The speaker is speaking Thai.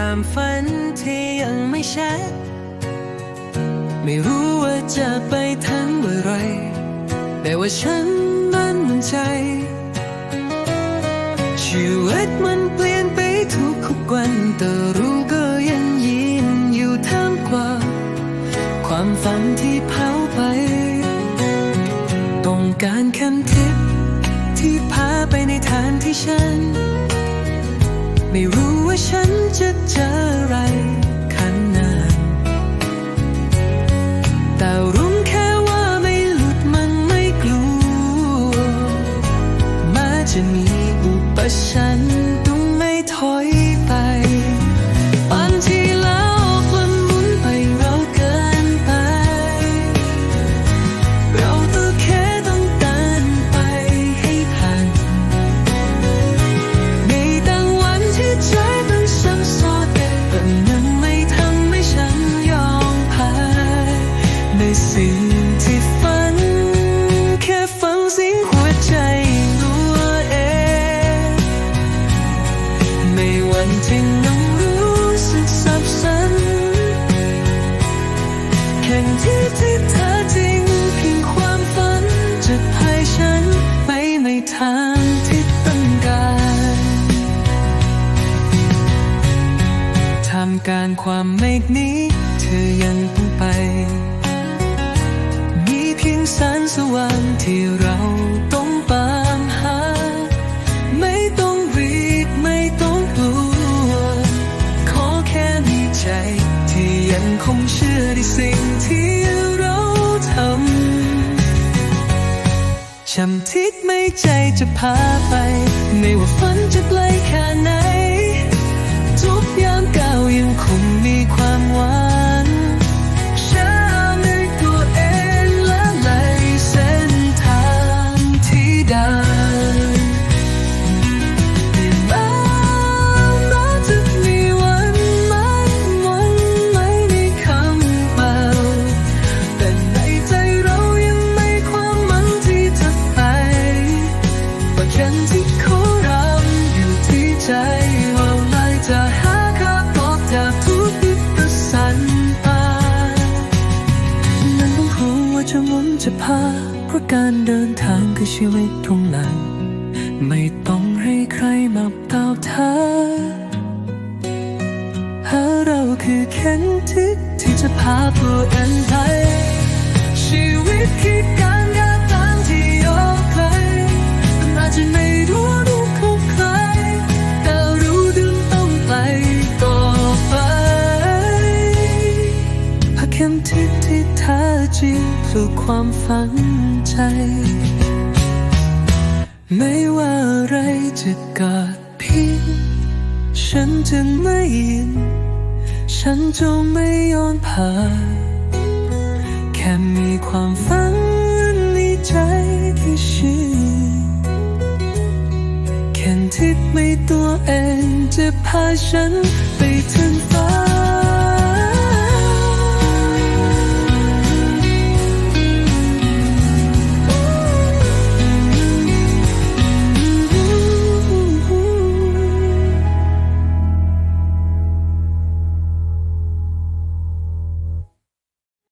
ความฝันที่ยังไม่ชัด ไม่รู้ว่าจะไปทันเมื่อไร แต่ว่าฉันมั่นใจ ชีวิตมันเปลี่ยนไปทุกทุกวันแต่รู้ก็ยังยิ้มอยู่ท่ามกลาความฝันที่เผาไป ต้องการคำทิปที่พาไปในทางที่ฉัน ไม่รู้ว่าฉันจะ ในสิ่งที่ฝัน แค่ฟังเสียงหัวใจรู้เองไม่วันที่น้องรู้สึกสับสนแค่ที่ที่เธอจริงเพียงความฝันจะพายฉันไปในทางที่ต้องการทำการความเมฆนี้ เธอยังต้องไป สงสว่างที่เราต้องตามหา ไม่ต้องรีบไม่ต้องกลัว ขอแค่มีใจ ที่ยังคงเชื่อในสิ่งที่เราทำจำทิศไม่ใจจะพาไป ไม่ว่าฝัน จะพา เพราะการเดินทางคือชีวิตตรงนั้น ไม่ต้องให้ใครมาเต้าท้าหาเราคือเข็นทิศที่จะพาตัวเองไป ท้จริงคือความฝันใจ ไม่ว่าอะไรจะเกิดพินฉันจะไม่ยิน ฉันจงไม่ย้อนผ่านแค่มีความฝันในใจที่ชื่นแค่ทิศไม่ตัวเองจะพาฉัน